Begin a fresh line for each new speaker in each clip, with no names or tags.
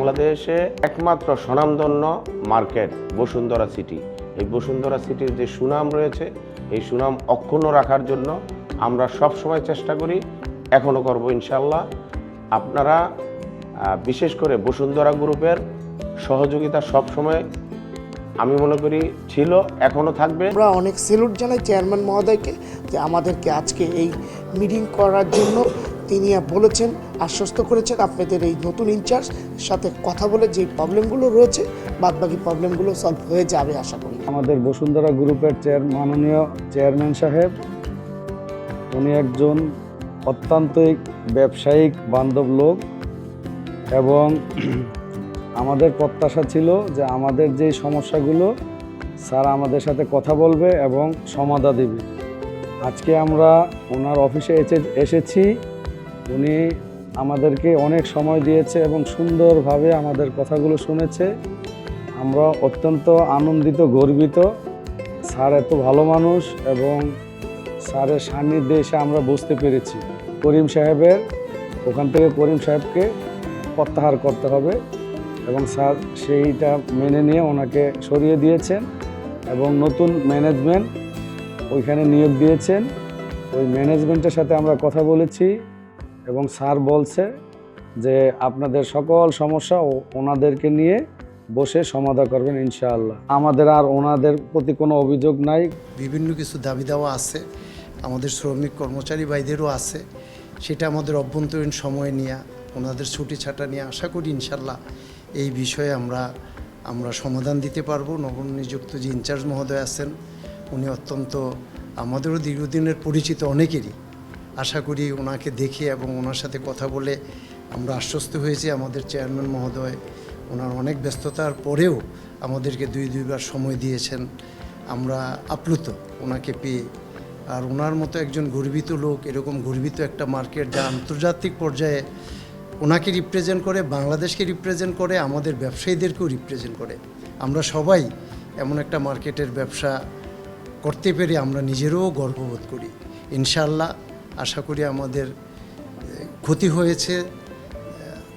বাংলাদেশে একমাত্র স্বনামধন্য মার্কেট বসুন্ধরা সিটি। এই বসুন্ধরা সিটির যে সুনাম রয়েছে, এই সুনাম অক্ষুণ্ণ রাখার জন্য আমরা সব সময় চেষ্টা করি এখনও করব ইনশাল্লাহ আপনারা বিশেষ করে বসুন্ধরা গ্রুপের সহযোগিতা সব সময় আমি মনে করি ছিল এখনও থাকবে।
আমরা অনেক সেলুট জানাই চেয়ারম্যান মহোদয়কে যে আমাদেরকে আজকে এই মিটিং করার জন্য। তিনি বলেছেন, আশ্বস্ত করেছেন আপনাদের এই নতুন ইনচার্জ সাথে কথা বলে যে প্রবলেমগুলো রয়েছে, বাদবাকি প্রবলেমগুলো সলভ হয়ে যাবে আশা করি।
আমাদের বসুন্ধরা গ্রুপের চেয়ার মাননীয় চেয়ারম্যান সাহেব, উনি একজন অত্যন্তই ব্যবসায়িক বান্ধব লোক এবং আমাদের প্রত্যাশা ছিল যে আমাদের যে সমস্যাগুলো, স্যার আমাদের সাথে কথা বলবে এবং সমাধা দেবে। আজকে আমরা ওনার অফিসে এসে- এসেছি। উনি আমাদেরকে অনেক সময় দিয়েছে এবং সুন্দরভাবে আমাদের কথাগুলো শুনেছে। আমরা অত্যন্ত আনন্দিত, গর্বিত। স্যার এত ভালো মানুষ এবং স্যারের সান্নিধ্যে এসে আমরা বুঝতে পেরেছি। করিম সাহেবের, ওখান থেকে করিম সাহেবকে প্রত্যাহার করতে হবে এবং স্যার সেইটা মেনে নিয়ে ওনাকে সরিয়ে দিয়েছেন এবং নতুন ম্যানেজমেন্ট ওইখানে নিয়োগ দিয়েছেন। ওই ম্যানেজমেন্টের সাথে আমরা কথা বলেছি। এবং স্যার বলছে যে আপনাদের সকল সমস্যা ওনাদেরকে নিয়ে বসে সমাধা করবেন ইনশাআল্লাহ। আমাদের আর ওনাদের প্রতি কোনো অভিযোগ নাই।
বিভিন্ন কিছু দাবি দেওয়া আছে, আমাদের শ্রমিক কর্মচারী ভাইদেরও আছে, সেটা আমাদের অভ্যন্তরীণ সময় নিয়ে, ওনাদের ছুটি ছাটা নিয়ে আশা করি ইনশাল্লাহ এই বিষয়ে আমরা আমরা সমাধান দিতে পারব। নগর নবনিযুক্ত যে ইনচার্জ মহোদয় আছেন, উনি অত্যন্ত, আমাদেরও দীর্ঘদিনের পরিচিত অনেকেরই। আশা করি ওনাকে দেখে এবং ওনার সাথে কথা বলে আমরা আশ্বস্ত হয়েছি আমাদের চেয়ারম্যান মহোদয় ওনার অনেক ব্যস্ততার পরেও আমাদেরকে দুই দুইবার সময় দিয়েছেন। আমরা আপ্লুত ওনাকে পেয়ে। আর ওনার মতো একজন গর্বিত লোক, এরকম গর্বিত একটা মার্কেট যা আন্তর্জাতিক পর্যায়ে ওনাকে রিপ্রেজেন্ট করে, বাংলাদেশকে রিপ্রেজেন্ট করে, আমাদের ব্যবসায়ীদেরকেও রিপ্রেজেন্ট করে। আমরা সবাই এমন একটা মার্কেটের ব্যবসা করতে পেরে আমরা নিজেরও গর্ববোধ করি। ইনশাল্লাহ আশা করি আমাদের ক্ষতি হয়েছে।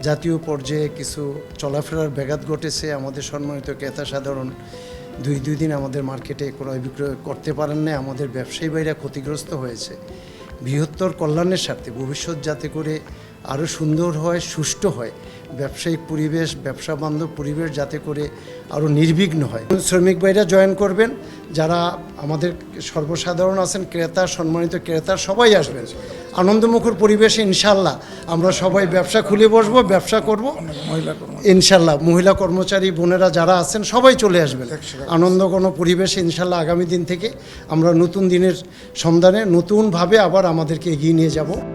জাতীয় পর্যায়ে কিছু চলাফেরার ব্যাঘাত ঘটেছে। আমাদের সম্মানিত ক্রেতা সাধারণ দুই দুই দিন আমাদের মার্কেটে ক্রয় বিক্রয় করতে পারেন না আমাদের ব্যবসায়ী ভাইরা ক্ষতিগ্রস্ত হয়েছে। বৃহত্তর কল্যাণের স্বার্থে ভবিষ্যৎ যাতে করে আরও সুন্দর হয়, সুষ্ঠু হয়। ব্যবসায়িক পরিবেশ, ব্যবসা বান্ধব পরিবেশ যাতে করে আরও নির্বিঘ্ন হয়। শ্রমিক ভাইরা জয়েন করবেন। যারা আমাদের সর্বসাধারণ আছেন, ক্রেতা, সম্মানিত ক্রেতা, সবাই আসবেন। আনন্দমুখর পরিবেশে ইনশাল্লাহ আমরা সবাই ব্যবসা খুলে বসবো, ব্যবসা করব। ইনশাল্লাহ মহিলা কর্মচারী বোনেরা যারা আছেন, সবাই চলে আসবেন। আনন্দ কোনো পরিবেশে ইনশাল্লাহ আগামী দিন থেকে আমরা নতুন দিনের সন্ধানে নতুনভাবে আবার আমাদেরকে এগিয়ে নিয়ে যাব।